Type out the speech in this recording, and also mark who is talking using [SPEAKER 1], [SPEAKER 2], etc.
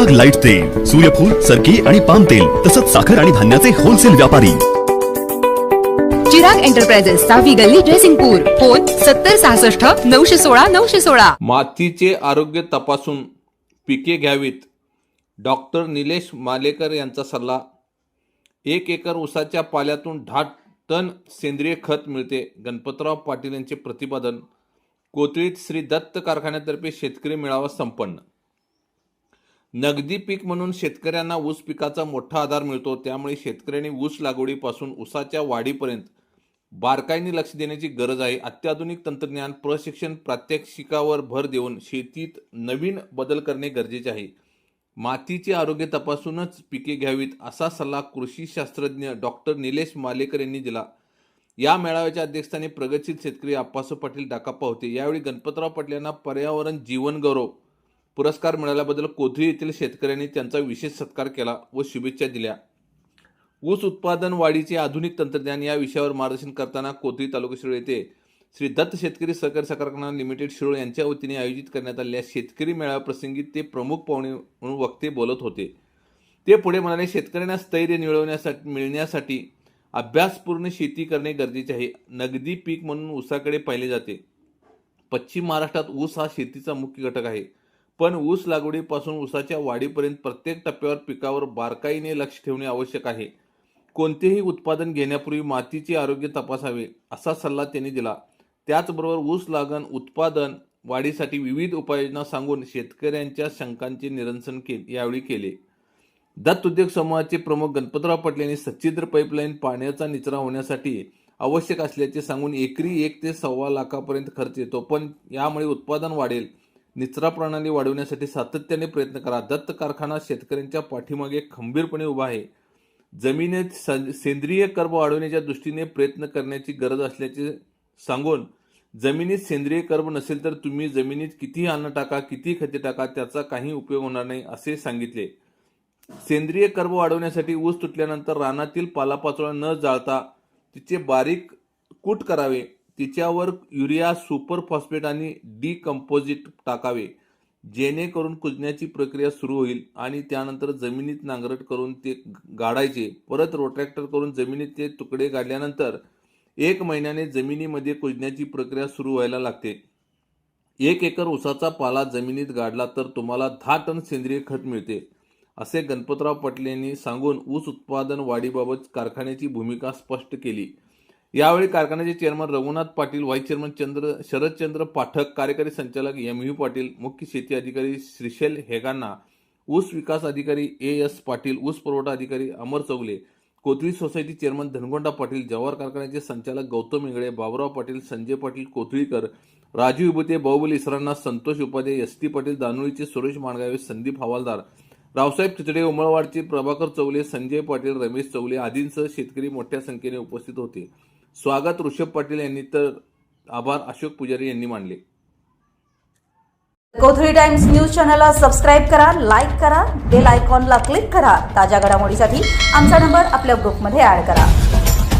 [SPEAKER 1] Super light तेल सूर्यफूल सरकी आणि पाम तेल तसंच साखर आणि धान्याचे होलसेल व्यापारी.
[SPEAKER 2] चिराग एंटरप्राइजेस सहावी गल्ली ड्रेसिंगपूर फोन सत्तर सहासष्ट नऊशे सोळा नऊशे सोळा.
[SPEAKER 3] मातीचे आरोग्य तपासून पिके घ्यावीत. डॉक्टर निलेश मालेकर यांचा सल्ला एक एकर ऊसाच्या पाल्यातून दहा टन सेंद्रिय खत मिळते. गणपतराव पाटील यांचे प्रतिपादन कोथळीत श्री दत्त कारखान्यातर्फे शेतकरी मेळावा संपन्न. नगदी पीक म्हणून शेतकऱ्यांना ऊस पिकाचा मोठा आधार मिळतो त्यामुळे शेतकऱ्यांनी ऊस लागवडीपासून ऊसाच्या वाढीपर्यंत बारकाईने लक्ष देण्याची गरज आहे. अत्याधुनिक तंत्रज्ञान प्रशिक्षण प्रात्यक्षिकावर भर देऊन शेतीत नवीन बदल करणे गरजेचे आहे. मातीचे आरोग्य तपासूनच पिके घ्यावीत असा सल्ला कृषी शास्त्रज्ञ डॉक्टर निलेश मालेकर यांनी दिला. या मेळाव्याच्या अध्यक्षस्थानी प्रगतशील शेतकरी आप्पासो पाटील डाकाप्पा होते यावेळी गणपतराव पाटील यांना पर्यावरण जीवन गौरव पुरस्कार मिळाल्याबद्दल कोथळी येथील शेतकऱ्यांनी त्यांचा विशेष सत्कार केला व शुभेच्छा दिल्या. ऊस उत्पादन वाढीचे आधुनिक तंत्रज्ञान या विषयावर मार्गदर्शन करताना कोथळी तालुका शिरोळ येथे श्री दत्त शेतकरी सहकारी साखर कारखाना लिमिटेड शिरोळ यांच्या वतीने आयोजित करण्यात आलेल्या शेतकरी मेळाव्याप्रसंगी ते प्रमुख पाहुणे म्हणून वक्ते बोलत होते. ते पुढे म्हणाले शेतकऱ्यांना स्थैर्य मिळवण्यासाठी मिळण्यासाठी अभ्यासपूर्ण शेती करणे गरजेचे आहे. नगदी पीक म्हणून ऊसाकडे पाहिले जाते. पश्चिम महाराष्ट्रात ऊस हा शेतीचा मुख्य घटक आहे. पण ऊस लागवडीपासून ऊसाच्या वाढीपर्यंत प्रत्येक टप्प्यावर पिकावर बारकाईने लक्ष ठेवणे आवश्यक आहे. कोणतेही उत्पादन घेण्यापूर्वी मातीचे आरोग्य तपासावे असा सल्ला त्यांनी दिला. त्याचबरोबर ऊस लागण उत्पादन वाढीसाठी विविध उपाययोजना सांगून शेतकऱ्यांच्या शंकांचे निरसन के यावेळी केले. दत्त उद्योग समूहाचे प्रमुख गणपतराव पाटील यांनी सच्छिद्र पाईपलाईन पाण्याचा निचरा होण्यासाठी आवश्यक असल्याचे सांगून एकरी एक ते सव्वा लाखापर्यंत खर्च येतो. पण यामुळे उत्पादन वाढेल. निचरा प्रणाली वाढवण्यासाठी सातत्याने प्रयत्न करा. दत्त कारखाना शेतकऱ्यांच्या पाठीमागे खंबीरपणे उभा आहे. जमिनीत सेंद्रिय कर्ब वाढवण्याच्या दृष्टीने प्रयत्न करण्याची गरज असल्याचे सांगून जमिनीत सेंद्रिय कर्ब नसेल तर तुम्ही जमिनीत किती अन्न टाका किती खते टाका त्याचा काही उपयोग होणार नाही असे सांगितले. सेंद्रिय कर्ब वाढवण्यासाठी ऊस तुटल्यानंतर रानातील पालापाचोळा न जाळता तिचे बारीक कूट करावे. तिच्यावर युरिया सुपर फॉस्फेट आणि डी कंपोजिट टाकावे. जेणेकरून कुजण्याची प्रक्रिया सुरू होईल आणि त्यानंतर जमिनीत नांगरट करून ते गाडायचे. परत रोट्रॅक्टर करून जमिनीत ते तुकडे गाडल्यानंतर एक महिन्याने जमिनीमध्ये कुजण्याची प्रक्रिया सुरू व्हायला लागते. एक एकर ऊसाचा पाला जमिनीत गाडला तर तुम्हाला दहा टन सेंद्रिय खत मिळते असे गणपतराव पटलेंनी सांगून ऊस उत्पादन वाढीबाबत कारखान्याची भूमिका स्पष्ट केली. यावेळी कारखान्याचे chairman Raghunath Patil vice chairman Chandra Sharadchandra Pathak कार्यकारी संचालक एम यू पाटील मुख्य शेती अधिकारी श्रीशैल हेगांना ऊस विकास अधिकारी ए एस पाटील ऊस पुरवठा अधिकारी अमर चौगले कोथळी सोसायटी चेअरमन धनगोंडा पाटील जवाहर कारखान्याचे संचालक गौतम इंगळे बाबुराव पाटील संजय पाटील कोथळीकर राजू विभूते बाहुबली इसरांना संतोष उपाध्ये एस टी पाटील दानोळीचे सुरेश माणगावे संदीप हवालदार रावसाहेब चिचडे उमळवाडचे प्रभाकर चौले संजय पाटील रमेश चौले आदींसह शेतकरी मोठ्या संख्येने उपस्थित होते. स्वागत ऋषभ पाटील यांनी तर आभार अशोक पुजारी यांनी मानले.
[SPEAKER 4] कोथळी टाइम्स न्यूज चॅनलला सबस्क्राईब करा लाईक करा बेल आयकॉनला क्लिक करा. ताज्या घडामोडीसाठी आमचा नंबर आपल्या ग्रुपमध्ये ऍड करा.